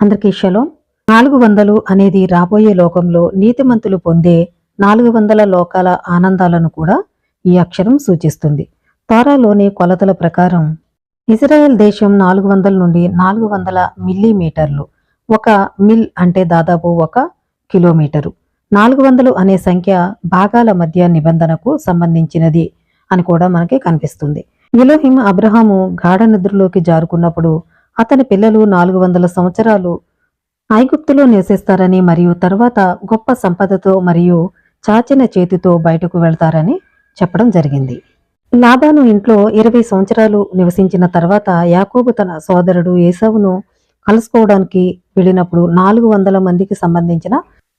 అందరికీ శలో నాలుగు వందలు అనేది రాబోయే లోకంలో నీతిమంతులు పొందే నాలుగు వందల లోకాల ఆనందాలను కూడా ఈ అక్షరం సూచిస్తుంది. తారాలోని కొలతల ప్రకారం ఇజ్రాయెల్ దేశం నాలుగు వందల నుండి నాలుగు వందల మిల్లీమీటర్లు. ఒక మిల్ అంటే దాదాపు ఒక కిలోమీటరు. నాలుగు వందలు అనే సంఖ్య భాగాల మధ్య నిబంధనకు సంబంధించినది అని కూడా మనకి కనిపిస్తుంది. ఇలోహిం అబ్రహాము గాఢ నిద్రలోకి జారుకున్నప్పుడు అతని పిల్లలు నాలుగు వందల సంవత్సరాలు ఐగుప్తులో నివసిస్తారని మరియు తర్వాత గొప్ప సంపదతో మరియు చాచిన చేతితో బయటకు వెళ్తారని చెప్పడం జరిగింది. లాబాను ఇంట్లో ఇరవై సంవత్సరాలు నివసించిన తర్వాత యాకోబు తన సోదరుడు ఏసవును కలుసుకోవడానికి వెళ్ళినప్పుడు నాలుగు వందల మందికి సంబంధించిన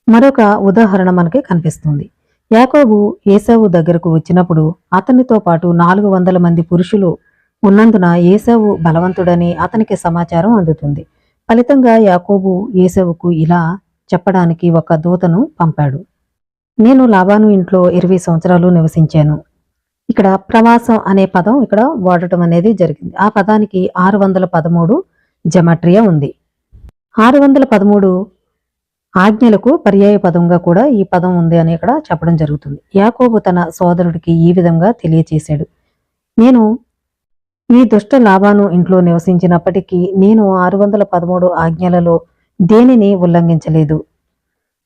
మరొక ఉదాహరణ మనకి కనిపిస్తుంది. యాకోబు ఏసవు దగ్గరకు వచ్చినప్పుడు అతనితో పాటు నాలుగు వందల మంది పురుషులు ఉన్నందున ఏసవు బలవంతుడని అతనికి సమాచారం అందుతుంది. ఫలితంగా యాకోబు ఏసవుకు ఇలా చెప్పడానికి ఒక దూతను పంపాడు. నేను లాబాను ఇంట్లో ఇరవై సంవత్సరాలు నివసించాను. ఇక్కడ ప్రవాసం అనే పదం ఇక్కడ వాడటం అనేది జరిగింది. ఆ పదానికి ఆరు వందల పదమూడు జమట్రియా ఉంది. ఆరు వందల పదమూడు ఆజ్ఞలకు పర్యాయ పదంగా కూడా ఈ పదం ఉంది అని ఇక్కడ చెప్పడం జరుగుతుంది. యాకోబు తన సోదరుడికి ఈ విధంగా తెలియచేశాడు. నేను ఈ దుష్ట లాభాను ఇంట్లో నివసించినప్పటికీ నేను ఆరు వందల పదమూడు ఆజ్ఞలలో దేనిని ఉల్లంఘించలేదు.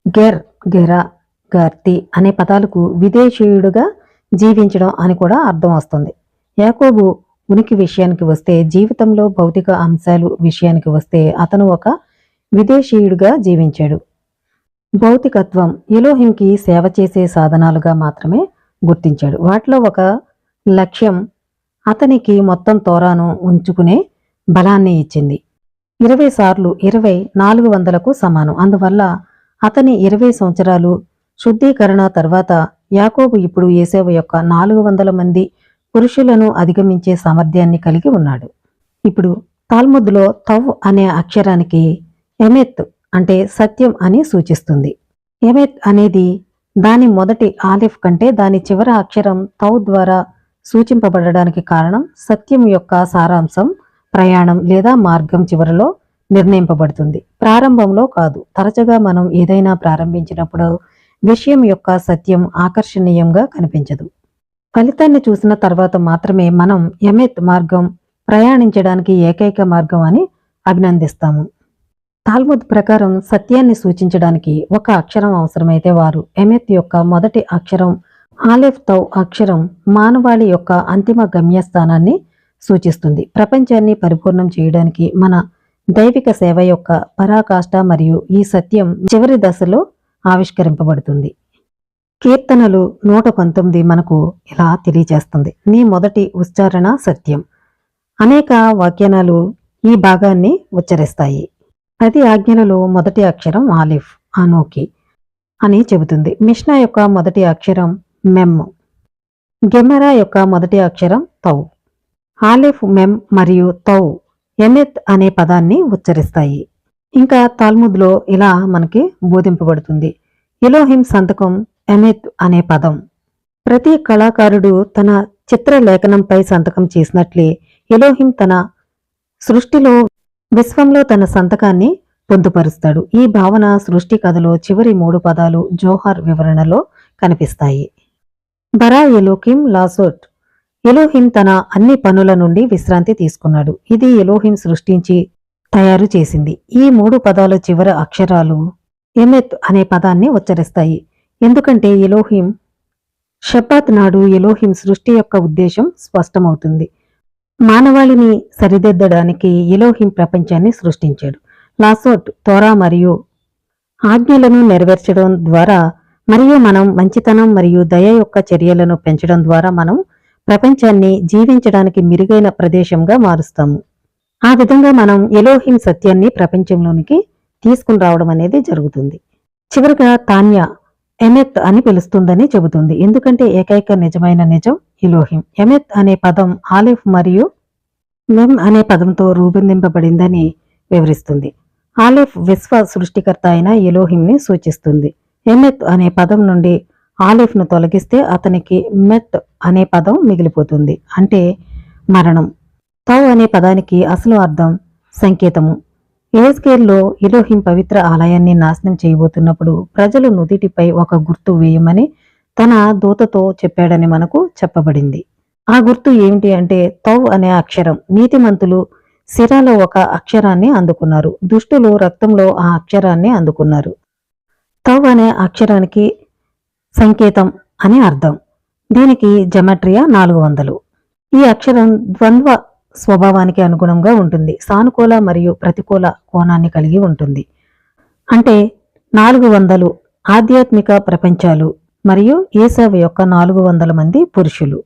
గెర్ గెరా గర్తి అనే పదాలకు విదేశీయుడుగా జీవించడం అని కూడా అర్థం వస్తుంది. యాకోబు ఉనికి విషయానికి వస్తే జీవితంలో భౌతిక అంశాలు విషయానికి వస్తే అతను ఒక విదేశీయుడిగా జీవించాడు. భౌతికత్వం ఎలోహింకి సేవ చేసే సాధనాలుగా మాత్రమే గుర్తించాడు. వాటిలో ఒక లక్ష్యం అతనికి మొత్తం తోరాను ఉంచుకునే బలాన్ని ఇచ్చింది. ఇరవై సార్లు ఇరవై నాలుగు వందలకు సమానం. అందువల్ల అతని ఇరవై సంవత్సరాలు శుద్ధీకరణ తర్వాత యాకోబు ఇప్పుడు ఏసేవ యొక్క నాలుగు వందల మంది పురుషులను అధిగమించే సామర్థ్యాన్ని కలిగి ఉన్నాడు. ఇప్పుడు తాల్ముద్లో తవ్ అనే అక్షరానికి ఎమెత్ అంటే సత్యం అని సూచిస్తుంది. ఎమెత్ అనేది దాని మొదటి ఆలిఫ్ కంటే దాని చివరి అక్షరం తౌ ద్వారా సూచింపబడడానికి కారణం సత్యం యొక్క సారాంశం ప్రయాణం లేదా మార్గం చివరలో నిర్ణయింపబడుతుంది. ప్రారంభంలో కాదు. తరచుగా మనం ఏదైనా ప్రారంభించినప్పుడు విషయం యొక్క సత్యం ఆకర్షణీయంగా కనిపించదు. ఫలితాన్ని చూసిన తర్వాత మాత్రమే మనం ఎమెత్ మార్గం ప్రయాణించడానికి ఏకైక మార్గం అని అభినందిస్తాము. తాల్ముద్ ప్రకారం సత్యాన్ని సూచించడానికి ఒక అక్షరం అవసరమైతే వారు ఎమెత్ యొక్క మొదటి అక్షరం ఆలెఫ్ తౌ అక్షరం మానవాళి యొక్క అంతిమ గమ్యస్థానాన్ని సూచిస్తుంది. ప్రపంచాన్ని పరిపూర్ణం చేయడానికి మన దైవిక సేవ యొక్క పరాకాష్ట మరియు ఈ సత్యం చివరి దశలో ఆవిష్కరింపబడుతుంది. కీర్తనలు నూట పంతొమ్మిది మనకు ఇలా తెలియజేస్తుంది. నీ మొదటి ఉచ్చారణ సత్యం. అనేక వాక్యానాలు ఈ భాగాన్ని ఉచ్చరిస్తాయి. ప్రతి ఆజ్ఞలలో మొదటి అక్షరం ఆలిఫ్ అనోకి అని చెబుతుంది. మిష్నా యొక్క మొదటి అక్షరం మెమ్. గెమెరా యొక్క మొదటి అక్షరం తౌ. ఆలిఫ్ మెమ్ మరియు తౌ ఎమెత్ అనే పదాన్ని ఉచ్చరిస్తాయి. ఇంకా తాల్ముద్లో ఇలా మనకి బోధింపబడుతుంది. ఇలోహిం సంతకం ఎమెత్ అనే పదం. ప్రతి కళాకారుడు తన చిత్రలేఖనంపై సంతకం చేసినట్లే ఎలోహిం తన సృష్టిలో విశ్వంలో తన సంతకాన్ని పొందుపరుస్తాడు. ఈ భావన సృష్టి కథలో చివరి మూడు పదాలు జోహార్ వివరణలో కనిపిస్తాయి. బరా ఎలోహిం లాసోట్ ఎలోహిం తన అన్ని పనుల నుండి విశ్రాంతి తీసుకున్నాడు. ఇది ఎలోహిం సృష్టించి తయారు చేసింది. ఈ మూడు పదాల చివరి అక్షరాలు ఎమెత్ అనే పదాన్ని ఉచ్చరిస్తాయి. ఎందుకంటే ఎలోహిం షబ్బాత్ నాడు ఎలోహిం సృష్టి యొక్క ఉద్దేశం స్పష్టమవుతుంది. మానవాళిని సరిదిద్దడానికి ఎలోహిం ప్రపంచాన్ని సృష్టించాడు. లాసోట్ తోరా మరియు ఆజ్ఞలను నెరవేర్చడం ద్వారా మరియు మనం మంచితనం మరియు దయ యొక్క చర్యలను పెంచడం ద్వారా మనం ప్రపంచాన్ని జీవించడానికి మెరుగైన ప్రదేశంగా మారుస్తాము. ఆ విధంగా మనం ఎలోహిం సత్యాన్ని ప్రపంచంలోనికి తీసుకుని రావడం అనేది జరుగుతుంది. చివరిగా తాన్య ఎమెత్ అని పిలుస్తుందని చెబుతుంది. ఎందుకంటే ఏకైక నిజమైన నిజం ఇలోహిం ఎమెత్ అనే పదం ఆలిఫ్ మరియు మెమ్ అనే పదంతో రూపొందింపబడిందని వివరిస్తుంది. ఆలిఫ్ విశ్వ సృష్టికర్త అయిన ఎలోహింని సూచిస్తుంది. ఎమెత్ అనే పదం నుండి ఆలిఫ్ను తొలగిస్తే అతనికి మెత్ అనే పదం మిగిలిపోతుంది. అంటే మరణం. తౌ అనే పదానికి అసలు అర్థం సంకేతము. ఏస్కేర్లో ఇలోహిం పవిత్ర ఆలయాన్ని నాశనం చేయబోతున్నప్పుడు ప్రజలు నుదిటిపై ఒక గుర్తు వేయమని తన దూతతో చెప్పాడని మనకు చెప్పబడింది. ఆ గుర్తు ఏమిటి అంటే తౌ అనే అక్షరం. నీతిమంతులు సిరాలో ఒక అక్షరాన్ని అందుకున్నారు. దుష్టులు రక్తంలో ఆ అక్షరాన్ని అందుకున్నారు. తౌ అనే అక్షరానికి సంకేతం అని అర్థం. దీనికి జమెట్రియా నాలుగు వందలు. ఈ అక్షరం ద్వంద్వ స్వభావానికి అనుగుణంగా ఉంటుంది. సానుకూల మరియు ప్రతికూల కోణాన్ని కలిగి ఉంటుంది. అంటే నాలుగు వందలు ఆధ్యాత్మిక ప్రపంచాలు మరియు ఏసవ్ యొక్క నాలుగు వందల మంది పురుషులు.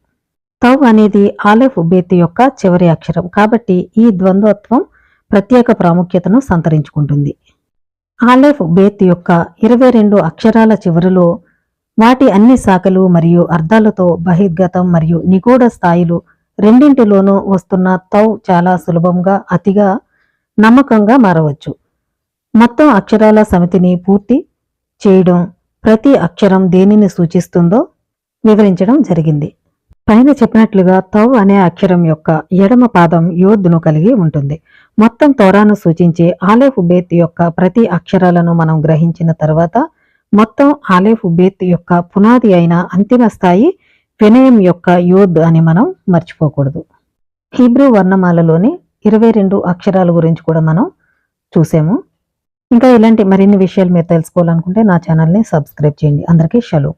తవ్ అనేది ఆలెఫ్ బేతి యొక్క చివరి అక్షరం కాబట్టి ఈ ద్వంద్వత్వం ప్రత్యేక ప్రాముఖ్యతను సంతరించుకుంటుంది. ఆలెఫ్ బేత్ యొక్క ఇరవై రెండు అక్షరాల చివరిలో వాటి అన్ని శాఖలు మరియు అర్థాలతో బహిర్గతం మరియు నిగూఢ స్థాయిలు రెండింటిలోనూ వస్తున్న తౌ చాలా సులభంగా అతిగా నమ్మకంగా మారవచ్చు. మొత్తం అక్షరాల సమితిని పూర్తి చేయడం ప్రతి అక్షరం దేనిని సూచిస్తుందో వివరించడం జరిగింది. పైన చెప్పినట్లుగా తౌ అనే అక్షరం యొక్క ఎడమ పాదం యోద్ను కలిగి ఉంటుంది. మొత్తం తోరాను సూచించే ఆలేఫ్ బేత్ యొక్క ప్రతి అక్షరాలను మనం గ్రహించిన తర్వాత మొత్తం ఆలేఫ్ బేత్ యొక్క పునాది అయిన అంతిమ స్థాయి వినయం యొక్క యోద్ అని మనం మర్చిపోకూడదు. హీబ్రూ వర్ణమాలలోని ఇరవై రెండు అక్షరాల గురించి కూడా మనం చూసాము. ఇంకా ఇలాంటి మరిన్ని విషయాలు మీరు తెలుసుకోవాలనుకుంటే నా ఛానల్ని సబ్స్క్రైబ్ చేయండి. అందరికీ షలో.